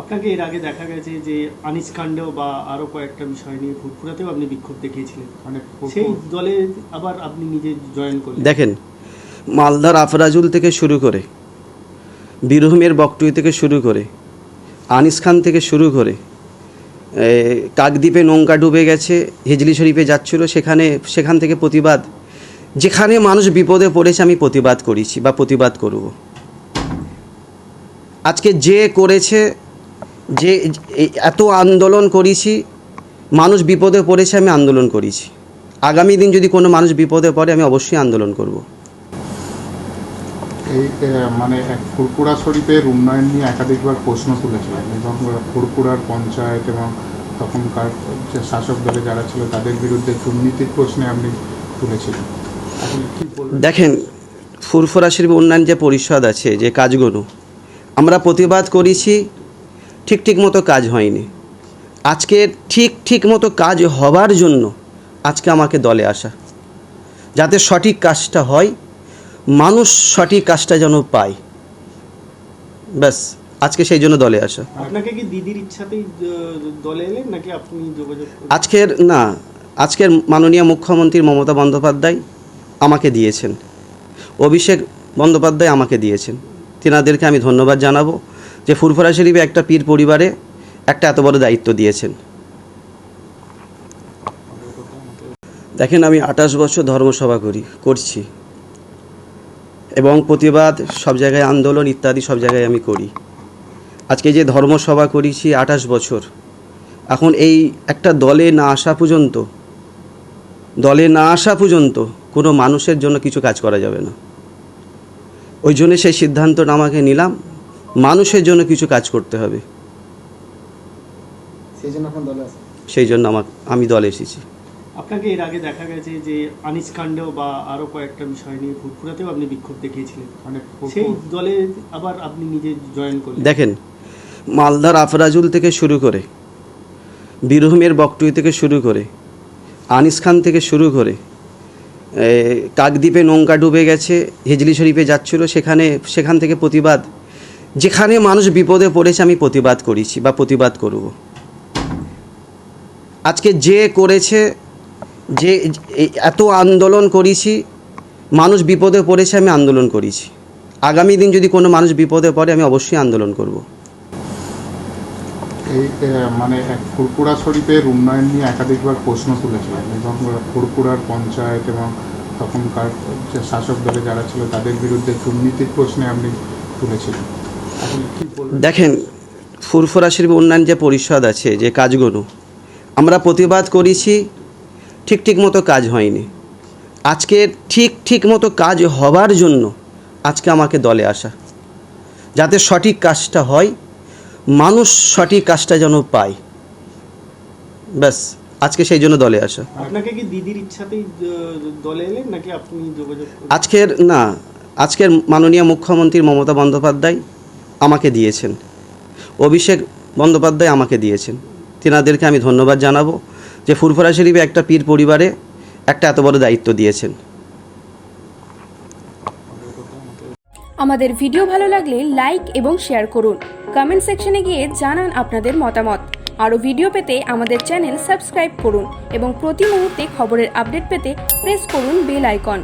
আপনাকে এর আগে দেখা গেছে যে আনিস কাণ্ডেও বা আরও কয়েকটা বিষয় নিয়ে ফুরফুরাতেও আপনি বিক্ষোভ দেখিয়েছিলেন। মানে সেই দলে আবার আপনি নিজে জয়েন করলেন। দেখেন মালদার আফরাজুল থেকে শুরু করে বীরভূমের বকটুই থেকে শুরু করে আনিস খান থেকে শুরু করে কাকদ্বীপে নৌকা ডুবে গেছে হিজলি শরীফে যাচ্ছিল সেখানে সেখান থেকে প্রতিবাদ। যেখানে মানুষ বিপদে পড়েছে আমি প্রতিবাদ করেছি বা প্রতিবাদ করব। আজকে যে করেছে যে এত আন্দোলন করেছি মানুষ বিপদে পড়েছে আমি আন্দোলন করেছি। আগামী দিন যদি কোনো মানুষ বিপদে পড়ে আমি অবশ্যই আন্দোলন করব। এই মানে ফুরপুরা শরীফের উন্নয়ন নিয়ে একাধিকবার প্রশ্ন তুলেছিলেন এবং ফুরপুরার পঞ্চায়েত এবং তখনকার যে শাসক দলে যারা ছিল তাদের বিরুদ্ধে দুর্নীতির প্রশ্নে আপনি তুলেছিলেন। দেখেন ফুরফুরা শরীফ উন্নয়ন যে পরিষদ আছে যে কাজগুলো আমরা প্রতিবাদ করেছি ঠিক ঠিক মতো কাজ হয়নি। আজকে ঠিক ঠিক মতো কাজ হবার জন্য আজকে আমাকে দলে আসা। যাতে সঠিক কাজটা হয় মানুষ সঠিক কাজটা যেন পায়। ব্যাস আজকে সেই জন্য দলে আসা। আপনাকে কি দিদির ইচ্ছাতেই দলে এলেন নাকি আপনি যোগাযোগ আজকের না আজকের মাননীয় মুখ্যমন্ত্রী মমতা বন্দ্যোপাধ্যায় আমাকে দিয়েছেন। অভিষেক বন্দ্যোপাধ্যায় আমাকে দিয়েছেন। তেনাদেরকে আমি ধন্যবাদ জানাব। যে ফুরফুরা শরীফে একটা পীর পরিবারে একটা এত বড় দায়িত্ব দিয়েছেন। দেখেন আমি আঠাশ বছর ধর্মসভা করি, করছি। এবং প্রতিবাদ সব জায়গায় আন্দোলন ইত্যাদি সব জায়গায় আমি করি। আজকে যে ধর্মসভা করেছি আঠাশ বছর, এখন এই একটা দলে না আসা পর্যন্ত, দলে না আসা পর্যন্ত কোনো মানুষের জন্য কিছু কাজ করা যাবে না। ওই জন্য সেই সিদ্ধান্তটা আমাকে নিলাম। মানুষের জন্য কিছু কাজ করতে হবে। সেই জন্য এখন দলে আছে সেই জন্য আমার আমি দলে এসেছি। আপনাকে এর আগে দেখা গেছে যে আনিস কাণ্ডেও বা আরও কয়েকটা বিষয় নিয়ে ফুরফুরাতেও আপনি বিক্ষোভ দেখিয়েছিলেন। মানে সেই দলে আবার আপনি নিজে জয়েন করলেন। দেখেন মালদার আফরাজুল থেকে শুরু করে বীরভূমের বকটুই থেকে শুরু করে আনিস খান থেকে শুরু করে কাকদ্বীপে নৌকা ডুবে গেছে হিজলি শরীফে যাচ্ছিল সেখানে সেখান থেকে প্রতিবাদ যেখানে মানুষ বিপদে পড়েছে, আমি প্রতিবাদ করেছি বা প্রতিবাদ করব। আজকে যে করেছে, যে এত আন্দোলন করেছি, মানুষ বিপদে পড়েছে, আমি আন্দোলন করেছি। আগামী দিন যদি কোনো মানুষ বিপদে পড়ে, আমি অবশ্যই আন্দোলন করব। এই মানে ফুরপুরা শরীফের উন্নয়ন নিয়ে একাধিকবার প্রশ্ন তুলেছিলেন এবং ফুরপুরার পঞ্চায়েত এবং তখনকার যে শাসক দলে যারা ছিল, তাদের বিরুদ্ধে দুর্নীতির প্রশ্নে আপনি তুলেছিলেন। দেখেন ফুরফুরা শরীফ উন্নয়ন যে পরিষদ আছে যে কাজগুলো আমরা প্রতিবাদ করেছি ঠিক ঠিক মতো কাজ হয়নি। আজকে ঠিক ঠিক মতো কাজ হবার জন্য আজকে আমাকে দলে আসা। যাতে সঠিক কাজটা হয় মানুষ সঠিক কাজটা যেন পায়। ব্যাস আজকে সেই জন্য দলে আসা। আপনাকে কি দিদির ইচ্ছাতেই দলে এলেন নাকি আপনি যোগাযোগ আজকের না আজকের মাননীয় মুখ্যমন্ত্রী মমতা বন্দ্যোপাধ্যায় আমাকে দিয়েছেন। অভিষেক বন্দ্যোপাধ্যায় আমাকে দিয়েছেন। তেনাদেরকে আমি ধন্যবাদ জানাব যে ফুরফুরা শরীফে একটা পীর পরিবারে একটা এত বড় দায়িত্ব দিয়েছেন। আমাদের ভিডিও ভালো লাগলে লাইক এবং শেয়ার করুন। কমেন্ট সেকশনে গিয়ে জানান আপনাদের মতামত। আরও ভিডিও পেতে আমাদের চ্যানেল সাবস্ক্রাইব করুন এবং প্রতি মুহূর্তে খবরের আপডেট পেতে প্রেস করুন বেল আইকন।